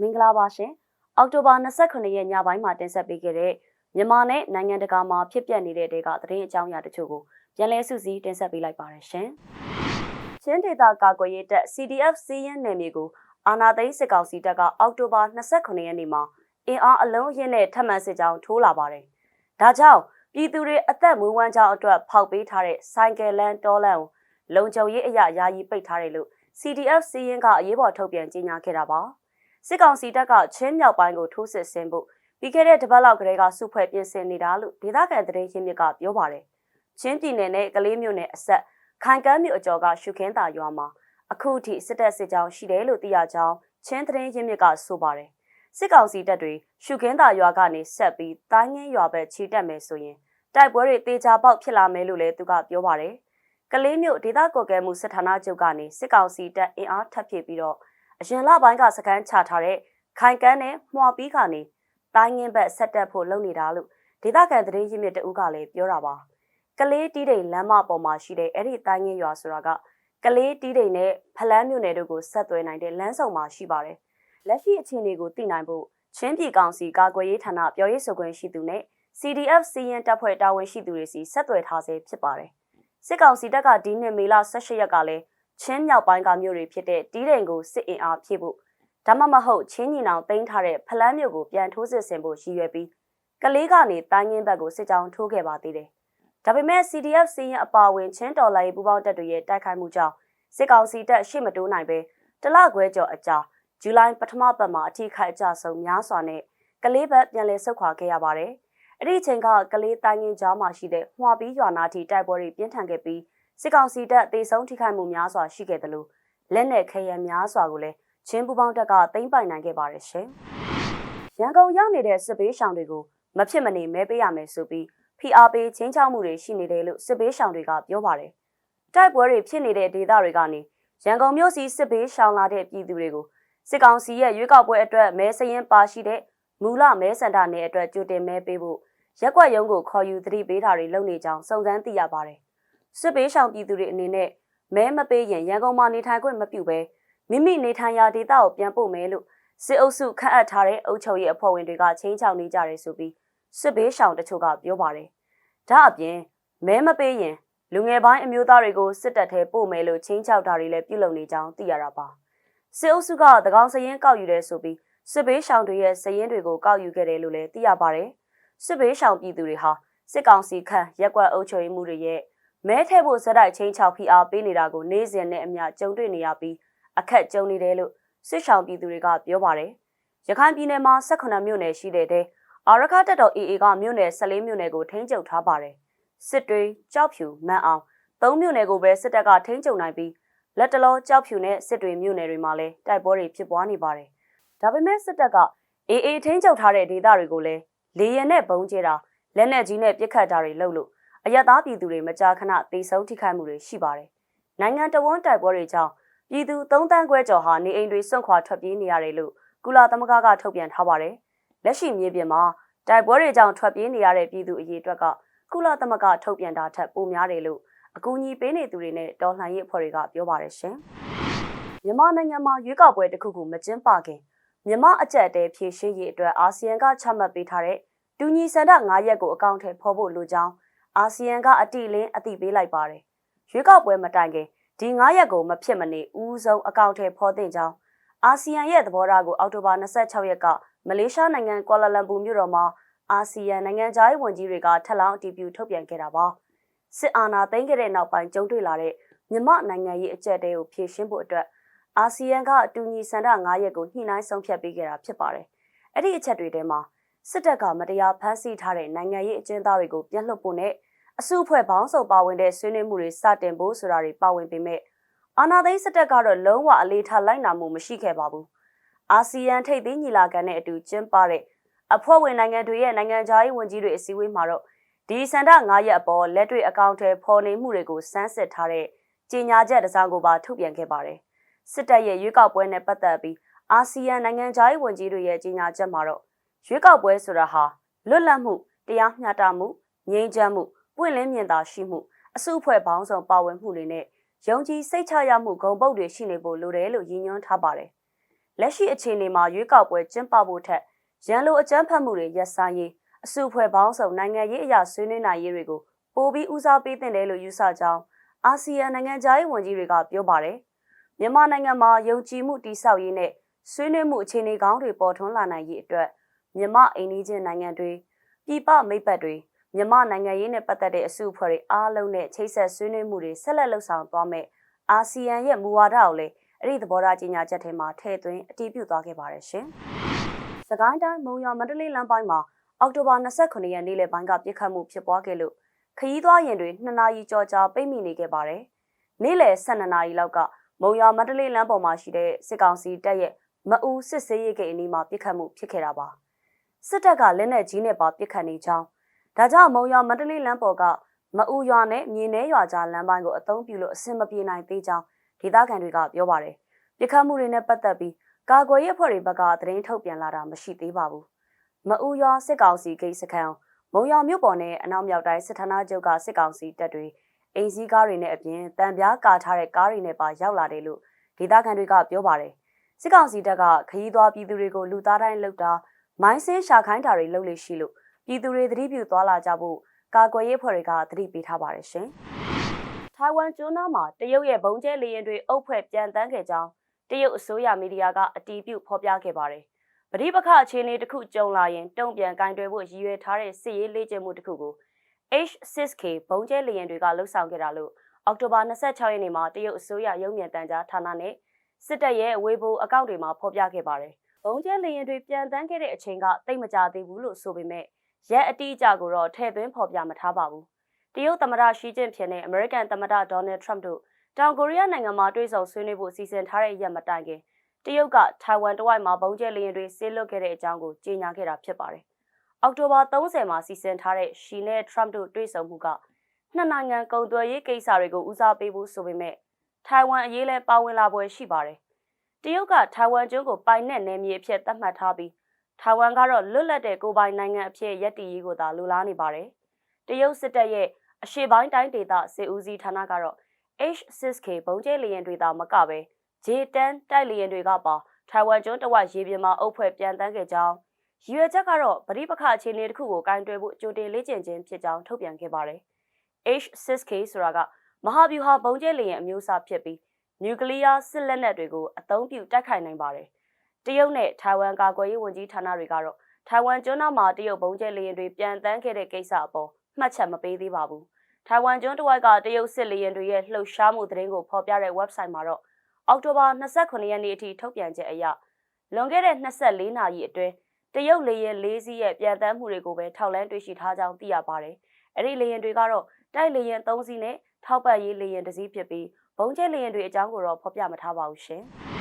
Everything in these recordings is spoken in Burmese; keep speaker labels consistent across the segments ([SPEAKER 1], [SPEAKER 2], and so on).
[SPEAKER 1] မင်္ဂလာပါရှင်အောက်တိုဘာ29ရက်ညပိုင်းမှာတင်ဆက်ပေးခဲ့တဲ့မြန်မာနဲ့နိုင်ငံတကာမှာဖြစ်ပျက်နေတဲ့ဒေကသတင်းအကြောင်းအရာတချို့ကိုပြန်လည်စုစည်းတင်ဆက်ပေးလိုက်ပါရရှင်ချင်းဒေတာကာကွယ်ရေးတပ် CDF စီးရင်နယ်မြေကိုအာနာသိန်းစစ်ကောင်စီတပ်ကအောက်တိုဘာ29ရက်နေ့မှာအင်အားအလုံးရင်းနဲ့ထပ်မံစစ်ကြောင်းထိုးလာပါတယ်ဒါကြောင့်ပြည်သူတွေအသက်မွေးဝမ်းကြောင်းအတွက်ဖောက်ပေးထားတဲ့ဆိုင်ကယ်လန်တောလန်ကိုလုံခြုံရေးအရာယာယီပိတ်ထားတယ်လို့ CDF စီးရင်ကအရေးပေါ်ထုတ်ပြန်ကြေညာခဲ့တာပါ စစ်ကောင်စီတပ်ကချင်းမြောက်ပိုင်းကိုထိုးစစ်ဆင်ဖို့ပြီးခဲ့တဲ့တပတ်လောက်ကလေးကစုဖွဲ့ပြင်ဆင်နေတာလို့ဒေသခံသတင်းရင်းမြစ်ကပြောပါတယ်ချင်းပြည်နယ်နဲ့ကလေးမြို့နယ်အဆက်ခိုင်ကမ်းမြို့အကျော်ကရှုခင်းတာရွာမှာအခုထိစစ်တပ်စစ်ကြောင်းရှိတယ်လို့သိရကြောင်းချင်းသတင်းရင်းမြစ်ကဆိုပါတယ်စစ်ကောင်စီတပ်တွေရှုခင်းတာရွာကနေဆက်ပြီးတိုင်းငင်းရွာဘက်ခြေတက်မယ်ဆိုရင်တိုက်ပွဲတွေတေချာပေါက်ဖြစ်လာမယ်လို့လည်းသူကပြောပါတယ်ကလေးမြို့ဒေသကွက်ကဲမှုစစ်ဌာနချုပ်ကနေစစ်ကောင်စီတပ်အင်အားထပ်ဖြည့်ပြီးတော့ အရင်လပိုင်းကစကန်းချထားတဲ့ခိုင်ကန်းနဲ့မှွာပီးကနေတိုင်းငင်းဘက်ဆက်တက်ဖို့လုပ်နေတာလို့ဒေသခံသတင်းရင်းမြစ်တဦးကလည်းပြောတာပါကလေးတီးတိန်လမ်းမပေါ်မှာရှိတဲ့အဲ့ဒီတိုင်းငင်းရွာဆိုတာကကလေးတီးတိန်နဲ့ဖလန်းမြို့နယ်တို့ကိုဆက်သွယ်နိုင်တဲ့လမ်းဆောင်မှာရှိပါတယ်လက်ရှိအခြေအနေကိုသိနိုင်ဖို့ချင်းပြည်ကောင်စီကာကွယ်ရေးဌာနပြောရေးဆိုခွင့်ရှိသူနဲ့ CDF စီရင်တပ်ဖွဲ့တာဝန်ရှိသူတွေစီဆက်သွယ်ထားဆဲဖြစ်ပါတယ်စစ်ကောင်စီတပ်ကဒီနှစ်မေလ18ရက်ကလည်း ချင်းမြောက်ပိုင်းကမြို့တွေဖြစ်တဲ့တီးတိန်ကိုစစ်အင်အားဖြည့်ဖို့ဒါမှမဟုတ်ချင်းညီနောင်တင်ထားတဲ့ဖလန်းမြို့ကိုပြန်ထိုးစစ်ဆင်ဖို့ရည်ရွယ်ပြီးကလေးကနေတိုင်းရင်းဘက်ကိုစစ်ကြောင်းထိုးခဲ့ပါသေးတယ်။ဒါပေမဲ့ CDF စီရင်အပါဝင်ချင်းတော်လိုင်းပူပေါင်းတပ်တွေရဲ့တိုက်ခိုက်မှုကြောင့်စစ်ကောင်စီတပ်ရှေ့မတိုးနိုင်ပဲတလခွဲကျော်အကြာဇူလိုင်ပထမပတ်မှာအထိခိုက်အကျဆုံးများစွာနဲ့ကလေးဘက်ပြန်လည်ဆုတ်ခွာခဲ့ရပါတယ်။အဲ့ဒီအချိန်ကကလေးတိုင်းရင်းကြားမှာရှိတဲ့မှွာပီးရွာနာတီတိုက်ပွဲတွေပြင်းထန်ခဲ့ပြီး စစ်ကောင်စီတပ်တေဆုံးထိခိုက်မှုများစွာရှိခဲ့တယ်လို့လက်နက်ခဲယံများစွာကိုလည်းချင်းပူပေါင်းတပ်ကသိမ်းပိုင်နိုင်ခဲ့ပါတယ်ရှင်။ရန်ကုန်ရောက်နေတဲ့စစ်ဘေးရှောင်တွေကိုမဖြစ်မနေမဲပေးရမယ်ဆိုပြီးဖိအားပေးချင်းချောက်မှုတွေရှိနေတယ်လို့စစ်ဘေးရှောင်တွေကပြောပါတယ်။တိုက်ပွဲတွေဖြစ်နေတဲ့ဒေသတွေကနေရန်ကုန်မြို့စီစစ်ဘေးရှောင်လာတဲ့ပြည်သူတွေကိုစစ်ကောင်စီရဲ့ရွေးကောက်ပွဲအတွက်မဲစရင်ပါရှိတဲ့မူလမဲစန္ဒနယ်အတွက်ကြိုတင်မဲပေးဖို့ရက်ွက်ရုံးကိုခေါ်ယူသတိပေးတာတွေလုပ်နေကြောင်းစုံစမ်းသိရပါတယ်။ စစ်ဘေးရှောင်ပြည်သူတွေအနေနဲ့မဲမပေးရင်ရန်ကုန်မှာနေထိုင်ခွင့်မပြုဘဲမိမိနေထိုင်ရာဒေသကိုပြန်ပို့မယ်လို့စစ်အုပ်စုခန့်အပ်ထားတဲ့အုပ်ချုပ်ရေးအဖွဲ့ဝင်တွေကချင်းချောက်နေကြတယ်ဆိုပြီးစစ်ဘေးရှောင်တချို့ကပြောပါတယ်။ဒါအပြင်မဲမပေးရင်လူငယ်ပိုင်းအမျိုးသားတွေကိုစစ်တပ်ထဲပို့မယ်လို့ချင်းချောက်တာတွေလည်းပြုလုပ်နေကြောင်းသိရတာပါ။စစ်အုပ်စုကတကောင်စရင်ကောက်ယူတယ်ဆိုပြီးစစ်ဘေးရှောင်တွေရဲ့စရင်တွေကိုကောက်ယူခဲ့တယ်လို့လည်းသိရပါတယ်။စစ်ဘေးရှောင်ပြည်သူတွေဟာစစ်ကောင်စီခန့်ရက်ကွက်အုပ်ချုပ်ရေးမှုတွေရဲ့ မဲထဲဖို့ဇက်တိုက်ချင်းချောက်ဖိအားပေးနေတာကိုနေ့စဉ်နဲ့အမျှကြုံတွေ့နေရပြီးအခက်ကြုံနေတယ်လို့စစ်ဆောင်ပြည်သူတွေကပြောပါတယ်။ရခိုင်ပြည်နယ်မှာ18မြို့နယ်ရှိတဲ့တဲ့အာရခတက်တော် AA ကမြို့နယ်14မြို့နယ်ကိုထိန်းချုပ်ထားပါတယ်။စစ်တွေကြောက်ဖြူမန်အောင်၃မြို့နယ်ကိုပဲစစ်တပ်ကထိန်းချုပ်နိုင်ပြီးလက်တလောကြောက်ဖြူနဲ့စစ်တွေမြို့နယ်တွေမှာလည်းတိုက်ပွဲတွေဖြစ်ပွားနေပါတယ်။ဒါပေမဲ့စစ်တပ်က AA ထိန်းချုပ်ထားတဲ့ဒေသတွေကိုလည်းလေရင်နဲ့ပုံကျဲတာလက်နက်ကြီးနဲ့ပစ်ခတ်တာတွေလုပ်လို့ အရသာပြည်သူတွေမကြာခဏတေဆုံးထိခိုက်မှုတွေရှိပါတယ်။နိုင်ငံတော်ဝန်တိုက်ပွဲတွေကြောင့်ပြည်သူ3တန်းခွဲကျော်ဟာနေအိမ်တွေစွန့်ခွာထွက်ပြေးနေရတယ်လို့ကုလသမဂ္ဂကထုတ်ပြန်ထားပါတယ်။လက်ရှိမြေပြင်မှာတိုက်ပွဲတွေကြောင့်ထွက်ပြေးနေရတဲ့ပြည်သူအရေးအတွက်ကကုလသမဂ္ဂထုတ်ပြန်တာထက်ပိုများတယ်လို့အကူအညီပေးနေသူတွေနဲ့တော်လှန်ရေးအဖွဲ့တွေကပြောပါတယ်ရှင်။မြန်မာနိုင်ငံမှာရွေးကောက်ပွဲတစ်ခုခုမကျင်းပခင်မြန်မာအကြက်တဲဖြည့်ရှင်းရေးအတွက်အာဆီယံကချမှတ်ပေးထားတဲ့တူညီစံတာ9ရက်ကိုအကောင့်ထဲဖော်ဖို့လိုကြောင်း အာဆီယံကအတိလင်းအသိပေးလိုက်ပါတယ်။ရွေးကောက်ပွဲမတိုင်ခင်ဒီ9ရက်ကိုမဖြစ်မနေဦးဆုံးအကောင့်ထဲဖော်သင့်ကြောင်းအာဆီယံရဲ့သဘောထားကိုအောက်တိုဘာ26ရက်ကမလေးရှားနိုင်ငံကွာလာလမ်ပူမြို့တော်မှာအာဆီယံနိုင်ငံသားရေးဝန်ကြီးတွေကထပ်လောင်းအတည်ပြုထုတ်ပြန်ခဲ့တာပါစစ်အာဏာသိမ်းခဲ့တဲ့နောက်ပိုင်းကြုံတွေ့လာတဲ့မြမနိုင်ငံရေးအကြက်တဲကိုဖြေရှင်းဖို့အတွက်အာဆီယံကအတူညီစံတာ9ရက်ကိုညှိနှိုင်းဆုံးဖြတ်ပေးခဲ့တာဖြစ်ပါတယ်အဲ့ဒီအချက်တွေထဲမှာစစ်တပ်ကမတရားဖမ်းဆီးထားတဲ့နိုင်ငံရေးအကျဉ်းသားတွေကိုပြန်လွှတ်ဖို့နဲ့ အစုအဖွဲ့ပေါင်းစုံပါဝင်တဲ့ဆွေးနွေးမှုတွေစတင်ဖို့ဆိုတာတွေပါဝင်ပေမဲ့အာဏာသိမ်းစစ်တပ်ကတော့လုံးဝအလေးထားလိုက်နာမှုမရှိခဲ့ပါဘူးအာဆီယံထိပ်သီးညီလာခံနဲ့အတူကျင်းပတဲ့အဖွဲ့ဝင်နိုင်ငံတွေရဲ့နိုင်ငံခြားရေးဝန်ကြီးတွေအစည်းအဝေးမှာတော့ဒီစန္ဒ9ရက်အပေါ်လက်တွေ့အကောင့်ထဲပေါ်နေမှုတွေကိုစမ်းစစ်ထားတဲ့ကြေညာချက်တစ်စောင်ကိုပါထုတ်ပြန်ခဲ့ပါတယ်စစ်တပ်ရဲ့ရွေးကောက်ပွဲနဲ့ပတ်သက်ပြီးအာဆီယံနိုင်ငံခြားရေးဝန်ကြီးတွေရဲ့ကြေညာချက်မှာတော့ရွေးကောက်ပွဲဆိုတာဟာလွတ်လပ်မှုတရားမျှတမှုငြိမ်းချမ်းမှု ပွင့်လင်းမြင်သာရှိမှုအစုအဖွဲ့ပေါင်းစုံပါဝင်မှုတွေနဲ့ယုံကြည်စိတ်ချရမှုဂုဏ်ပုတ်တွေရှိနေဖို့လိုတယ်လို့ရည်ညွှန်းထားပါတယ်။လက်ရှိအခြေအနေမှာရွေးကောက်ပွဲကျင်းပဖို့ထက်ရန်လိုအကြမ်းဖက်မှုတွေရပ်ဆိုင်းရေးအစုအဖွဲ့ပေါင်းစုံနိုင်ငံရေးအရာဆွေးနွေးနိုင်ရေးတွေကိုပိုပြီးဦးစားပေးသင့်တယ်လို့ယူဆကြောင်းအာဆီယံနိုင်ငံသားရေးဝန်ကြီးတွေကပြောပါတယ်။မြန်မာနိုင်ငံမှာယုံကြည်မှုတည်ဆောက်ရေးနဲ့ဆွေးနွေးမှုအခြေအနေကောင်းတွေပေါ်ထွန်းလာနိုင်ရေးအတွက်မြန်မာအိန္ဒိချင်းနိုင်ငံတွေပြည်ပမိတ်ပတ်တွေ မြန်မာနိုင်ငံရေးနဲ့ပတ်သက်တဲ့အစုအဖွဲ့တွေအားလုံးနဲ့ချိတ်ဆက်ဆွေးနွေးမှုတွေဆက်လက်လှုပ်ဆောင်သွားမယ်။အာဆီယံရဲ့မူဝါဒကိုလည်းအဲ့ဒီသဘောထားကြီးညာချက်ထဲမှာထည့်သွင်းအတည်ပြုသွားခဲ့ပါတယ်ရှင်။စကိုင်းတိုင်းမုံရွာမန္တလေးလမ်းပိုင်းမှာအောက်တိုဘာ29ရက်နေ့လယ်ပိုင်းကပြစ်ခတ်မှုဖြစ်ပွားခဲ့လို့ခရီးသွားရင်တွေ2နာရီကြော်ကြာပိတ်မိနေခဲ့ပါတယ်။နေ့လယ်12နာရီလောက်ကမုံရွာမန္တလေးလမ်းပေါ်မှာရှိတဲ့စစ်ကောင်စီတပ်ရဲ့မအူစစ်စေးရိတ်ကိန်းအနီးမှာပြစ်ခတ်မှုဖြစ်ခဲ့တာပါ။စစ်တပ်ကလက်နက်ကြီးနဲ့ပါပြစ်ခတ်နေကြောင်း ဒါကြောင့်မုံရွာမန္တလေးလမ်းပေါ်ကမအူရွာနဲ့မြေနှဲရွာကြားလမ်းပိုင်းကိုအသုံးပြုလို့အဆင်မပြေနိုင်သေးကြောင်းဒေသခံတွေကပြောပါတယ်။ပြစ်ခတ်မှုတွေနဲ့ပတ်သက်ပြီးကာကွယ်ရေးအဖွဲ့တွေဘက်ကသတင်းထုတ်ပြန်လာတာမရှိသေးပါဘူး။မအူရွာစစ်ကောင်စီဂိတ်စခန်းမုံရွာမြို့ပေါ်နဲ့အနောက်မြောက်တိုင်းစစ်ဌာနချုပ်ကစစ်ကောင်စီတပ်တွေအိမ်စည်းကားတွေနဲ့အပြင်တံပြားကာထားတဲ့ကားတွေနဲ့ပါရောက်လာတယ်လို့ဒေသခံတွေကပြောပါတယ်။စစ်ကောင်စီတပ်ကခရီးသွားပြည်သူတွေကိုလူသားတိုင်းလှုပ်တာမိုင်းဆင်းရှာခိုင်းတာတွေလုပ်လို့ရှိလို့ ပြည်သူတွေသတိပြုသွားလာကြဖို့ကာကွယ်ရေးဖွဲ့တွေကသတိပေးထားပါတယ်ရှင်။ထိုင်ဝမ်ကျွန်းနားမှာတရုတ်ရဲ့ဘုံကျဲလေရင်တွေအုပ်ဖွဲ့ပြန်တန်းခဲ့ကြောင်းတရုတ်အစိုးရမီဒီယာကအတီးပြုတ်ဖော်ပြခဲ့ပါတယ်။ပဋိပက္ခအခြေအနေတစ်ခုကြုံလာရင်တုံ့ပြန်ကင်တွယ်ဖို့ရည်ရွယ်ထားတဲ့စစ်ရေးလေ့ကျင့်မှုတစ်ခုကို H6K ဘုံကျဲလေရင်တွေကလှုပ်ဆောင်ခဲ့တာလို့အောက်တိုဘာ26ရက်နေ့မှာတရုတ်အစိုးရရုံးမြံတန်ကြားဌာနနဲ့စစ်တပ်ရဲ့ဝေဘိုအကောင့်တွေမှာဖော်ပြခဲ့ပါတယ်။ဘုံကျဲလေရင်တွေပြန်တန်းခဲ့တဲ့အချိန်ကတိတ်မကြသေးဘူးလို့ဆိုပေမဲ့ ရက်အတိအကျကိုတော့ထည့်သွင်းဖော်ပြမထားပါဘူး။တရုတ်သမ္မတရှီကျင့်ဖျင်နဲ့အမေရိကန်သမ္မတဒေါ်နယ်ထရမ့်တို့တောင်ကိုရီးယားနိုင်ငံမှာတွေ့ဆုံဆွေးနွေးဖို့စီစဉ်ထားတဲ့ရက်မတိုင်ခင်တရုတ်ကထိုင်ဝမ်တဝိုက်မှာဘုံကျဲလေရင်တွေဆေးလွတ်ခဲ့တဲ့အကြောင်းကိုကြေညာခဲ့တာဖြစ်ပါတယ်။အောက်တိုဘာ30မှာစီစဉ်ထားတဲ့ရှီနဲ့ထရမ့်တို့တွေ့ဆုံမှုကနှစ်နိုင်ငံကုန်သွယ်ရေးကိစ္စတွေကိုဦးစားပေးဖို့ဆိုပေမဲ့ထိုင်ဝမ်အရေးလဲပါဝင်လာပွဲရှိပါတယ်။တရုတ်ကထိုင်ဝမ်ကျွန်းကိုပိုင်နဲ့နယ်မြေအဖြစ်သတ်မှတ်ထားပြီး ထိုင်ဝမ်ကတော့လွတ်လပ်တဲ့ကိုယ်ပိုင်နိုင်ငံအဖြစ်ရည်တည်ရေးကိုသာလိုလားနေပါတယ်။တရုတ်စစ်တပ်ရဲ့အရှေ့ပိုင်းတိုင်းဒေသစစ်ဦးစီးဌာနကတော့ H6K ဘုံကျဲလေရင်တွေသာမကပဲ J10 တိုက်လေရင်တွေကပါထိုင်ဝမ်ကျွန်းတဝက်ရေပြင်မှာအုပ်ဖွဲ့ပြန်တန်းခဲ့ကြောင်းရည်ရွယ်ချက်ကတော့ပဋိပက္ခအခြေအနေတစ်ခုကိုကင်တွယ်ဖို့ကြိုတင်လေ့ကျင့်ခြင်းဖြစ်ကြောင်းထုတ်ပြန်ခဲ့ပါတယ်။ H6K ဆိုတာကမဟာဗျူဟာဘုံကျဲလေရင်အမျိုးအစားဖြစ်ပြီးနျူကလ িয়ার စစ်လက်နက်တွေကိုအသုံးပြုတိုက်ခိုက်နိုင်ပါတယ်။ တရုတ်နဲ့ထိုင်ဝမ်ကာကွယ်ရေးဝန်ကြီးဌာနတွေကတော့ထိုင်ဝမ်ကျွန်းသားမှာတရုတ်ဘုံကျဲလေရင်တွေပြန်တန်းခဲ့တဲ့ကိစ္စအပေါ်မှတ်ချက်မပေးသေးပါဘူး။ထိုင်ဝမ်ကျွန်းတစ်ဝိုက်ကတရုတ်စစ်လေရင်တွေရဲ့လှုပ်ရှားမှုသတင်းကိုဖော်ပြတဲ့ website မှာတော့အောက်တိုဘာ29ရက်နေ့အထိထုတ်ပြန်ချက်အရလွန်ခဲ့တဲ့24နာရီအတွင်းတရုတ်လေရင်၄စီးရဲ့ပြန်တမ်းမှုတွေကိုပဲထောက်လန်းတွေ့ရှိထားကြောင်းသိရပါတယ်။အဲ့ဒီလေရင်တွေကတော့တိုက်လေရင်၃စီးနဲ့ထောက်ပတ်ရေးလေရင်တစ်စီးဖြစ်ပြီးဘုံကျဲလေရင်တွေအကြောင်းကိုတော့ဖော်ပြမထားပါဘူးရှင်။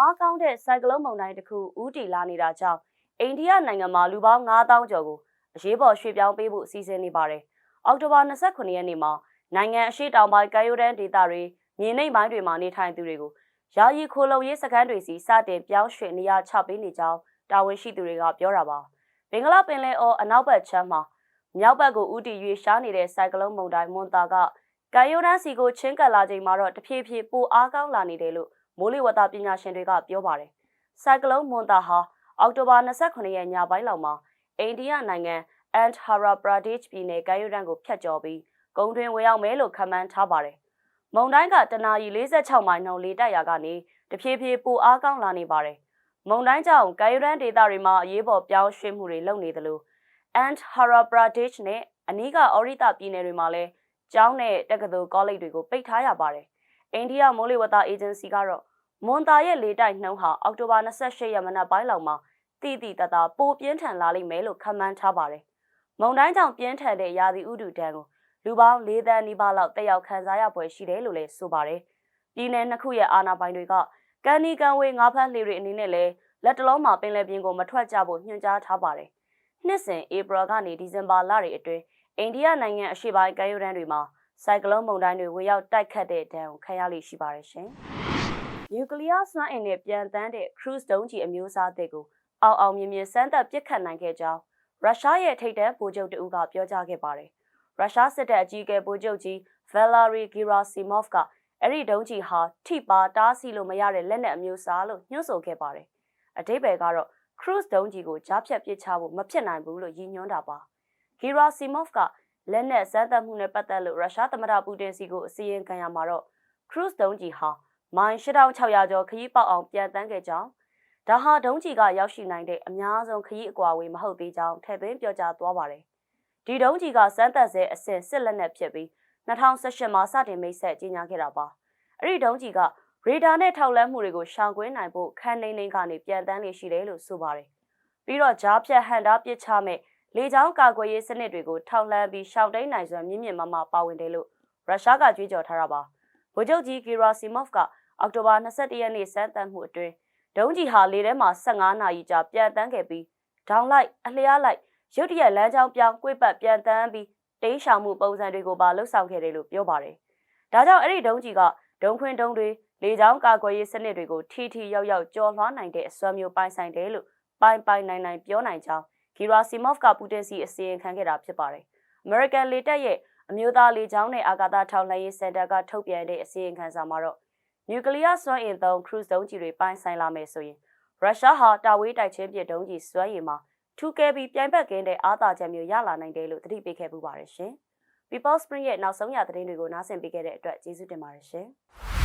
[SPEAKER 1] အားကောင်းတဲ့စိုက်ကလုန်းမုန်တိုင်းတစ်ခုဥတီလာနေတာကြောင့်အိန္ဒိယနိုင်ငံမှာလူပေါင်း9000ကျော်ကိုအရေးပေါ်ရွှေ့ပြောင်းပေးဖို့အစီအစဉ်နေပါတယ်။အောက်တိုဘာ29ရက်နေ့မှာနိုင်ငံအရှိတောင်ပိုင်းကယိုဒန်ဒေသတွေမြေနိမ့်ပိုင်းတွေမှာနေထိုင်သူတွေကိုယာယီခိုလုံရေးစခန်းတွေစီစတင်ပြောင်းရွှေ့နေရချပေးနေကြောင်းတာဝန်ရှိသူတွေကပြောတာပါ။ဘင်္ဂလားပင်လယ်အော်အနောက်ဘက်ချမ်းမှာမြောက်ဘက်ကိုဥတီရွေရှားနေတဲ့စိုက်ကလုန်းမုန်တိုင်းမွန်တာကကံရိုးတန်းစီကိုချင်းကပ်လာချိန်မှာတော့တဖြည်းဖြည်းပိုအားကောင်းလာနေတယ်လို့ မိုးလေဝသပညာရှင်တွေကပြောပါတယ်။စိုက်ကလုန်းမွန်တာဟာအောက်တိုဘာ29ရက်ညပိုင်းလောက်မှာအိန္ဒိယနိုင်ငံအန်ဟာရာပရာဒေ့ချ်ပြည်နယ်ကံရိုးတန်းကိုဖျက်ကျော်ပြီးကုန်းတွင်ဝင်ရောက်မယ်လို့ခန့်မှန်းထားပါတယ်။မုန်တိုင်းကတနာရီ46မိုင်နှုန်းလေတိုက်ရာကနေတဖြည်းဖြည်းပိုအားကောင်းလာနေပါတယ်။မုန်တိုင်းကြောင့်ကံရိုးတန်းဒေသတွေမှာအရေးပေါ်ပြောင်းရွှေ့မှုတွေလုပ်နေသလိုအန်ဟာရာပရာဒေ့ချ်နဲ့အနီးကအော်ရီတာပြည်နယ်တွေမှာလည်းကျောင်းနဲ့တက္ကသိုလ်ကောလိပ်တွေကိုပိတ်ထားရပါတယ်။အိန္ဒိယမိုးလေဝသအေဂျင်စီကတော့ မွန်တာရဲ့လေတိုက်နှုန်းဟာအောက်တိုဘာ28ရက်မနက်ပိုင်းလောက်မှာတိတိတသားပိုပြင်းထန်လာလိမ့်မယ်လို့ခန့်မှန်းထားပါတယ်။မုန်တိုင်းကြောင့်ပြင်းထန်တဲ့ရာသီဥတုတန်းကိုလူပေါင်း၄သန်းနီးပါးလောက်တက်ရောက်ခံစားရပွဲရှိတယ်လို့လည်းဆိုပါတယ်။ပြည်내နှစ်ခုရဲ့အာဏာပိုင်တွေကကန်နီကန်ဝေးငါးဖမ်းလှေတွေအနေနဲ့လည်းလက်တလုံးမှာပင်လယ်ပြင်ကိုမထွက်ကြဖို့ညွှန်ကြားထားပါတယ်။နှစ်စဉ်ဧပြီကနေဒီဇင်ဘာလတွေအတွင်းအိန္ဒိယနိုင်ငံအရှေ့ပိုင်းကမ်းရိုးတန်းတွေမှာစိုက်ကလုန်းမုန်တိုင်းတွေဝင်ရောက်တိုက်ခတ်တဲ့ဒဏ်ကိုခံရလိမ့်ရှိပါတယ်ရှင်။ နျူကလ িয়ার စွမ်းအင်နဲ့ပြန်တန်းတဲ့ cruise ဒုံးကျည်အမျိုးအစားတွေကိုအောင်အောင်မြင်မြင်စမ်းသပ်ပစ်ခတ်နိုင်ခဲ့ကြောင်းရုရှားရဲ့ထိပ်တန်းဗိုလ်ချုပ်တဦးကပြောကြားခဲ့ပါတယ်။ရုရှားစစ်တပ်အကြီးအကဲဗိုလ်ချုပ်ကြီး Valery Gerasimov ကအဲ့ဒီဒုံးကြီးဟာထိပါတားဆီးလို့မရတဲ့လက်နက်အမျိုးအစားလို့ညွှန်းဆိုခဲ့ပါတယ်။အတိပ္ပယ်ကတော့ cruise ဒုံးကြီးကိုကြားဖြတ်ပစ်ချဖို့မဖြစ်နိုင်ဘူးလို့ရည်ညွှန်းတာပါ။ Gerasimov ကလက်နက်စမ်းသပ်မှုနဲ့ပတ်သက်လို့ရုရှားသမ္မတပူတင်စီကိုအစီရင်ခံရမှာတော့ cruise ဒုံးကြီးဟာ မိုင်8600ကျော်ခရီးပေါက်အောင်ပြန်တန်းခဲ့ကြောင်းဒါဟာဒုံးကြီးကရောက်ရှိနိုင်တဲ့အများဆုံးခရီးအကွာအဝေးမဟုတ်သေးကြောင်းထည့်သွင်းပြောကြားသွားပါတယ်။ဒီဒုံးကြီးကစမ်းသပ်ဆဲအဆင့်စစ်လက်နက်ဖြစ်ပြီး2018မှာစတင်မိတ်ဆက်ကြီးညာခဲ့တာပါ။အဲ့ဒီဒုံးကြီးကရေဒါနဲ့ထောက်လန်းမှုတွေကိုရှောင်ကွင်းနိုင်ဖို့ခန်းနေနေကနေပြန်တန်းနေရှိတယ်လို့ဆိုပါတယ်။ပြီးတော့ဂျားဖြတ်ဟန်တာပစ်ချမဲ့လေကြောင်းကာကွယ်ရေးစနစ်တွေကိုထောက်လှမ်းပြီးရှောင်တိန်နိုင်စွမ်းမြင့်မြင့်မားမားပါဝင်တယ်လို့ရုရှားကကြွေးကြော်ထားတာပါ။ ဗိုလ်ချုပ်ကြီးဂီရာစီမော့ဖ်ကအောက်တိုဘာ22ရက်နေ့စမ်းသပ်မှုအတွင်းဒုံးကြီးဟာလေထဲမှာ15နာရီကြာပြန်တန်းခဲ့ပြီးဒေါင်လိုက်အလျားလိုက်ရုတ်တရက်လမ်းကြောင်းပြောင်းကွေ့ပတ်ပြန်တန်းပြီးတိန်းရှောင်မှုပုံစံတွေကိုပါလှုပ်ဆောင်ခဲ့တယ်လို့ပြောပါတယ်။ဒါကြောင့်အဲ့ဒီဒုံးကြီးကဒုံခွင်းဒုံတွေလေကြောင်းကာကွယ်ရေးစနစ်တွေကိုထီထီရောက်ရောက်ကျော်လွှားနိုင်တဲ့အစွမ်းမျိုးပိုင်ဆိုင်တယ်လို့ပိုင်ပိုင်နိုင်နိုင်ပြောနိုင်ကြောင်းဂီရာစီမော့ဖ်ကပူတင်စီအစီရင်ခံခဲ့တာဖြစ်ပါတယ်။ American လေတပ်ရဲ့ အမျိုးသားလေကြောင်းနဲ့အာကာသထောက်လှမ်းရေးစင်တာကထုတ်ပြန်တဲ့အစီရင်ခံစာမှာတော့နျူကလ িয়ার စွမ်းအင်သုံး cruise ဒုံးကြီးတွေပိုင်ဆိုင်လာမယ်ဆိုရင်ရုရှားဟာတာဝေးတိုက်ချင်းပစ်ဒုံးကြီးစွမ်းရည်မှာထူးကဲပြီးပြိုင်ဘက်ကင်းတဲ့အားသာချက်မျိုးရလာနိုင်တယ်လို့သတိပေးခဲ့ပူပါတယ်ရှင်။ People Spring ရဲ့နောက်ဆုံးရသတင်းတွေကိုနားဆင်ပေးခဲ့တဲ့အတွက်ကျေးဇူးတင်ပါတယ်ရှင်။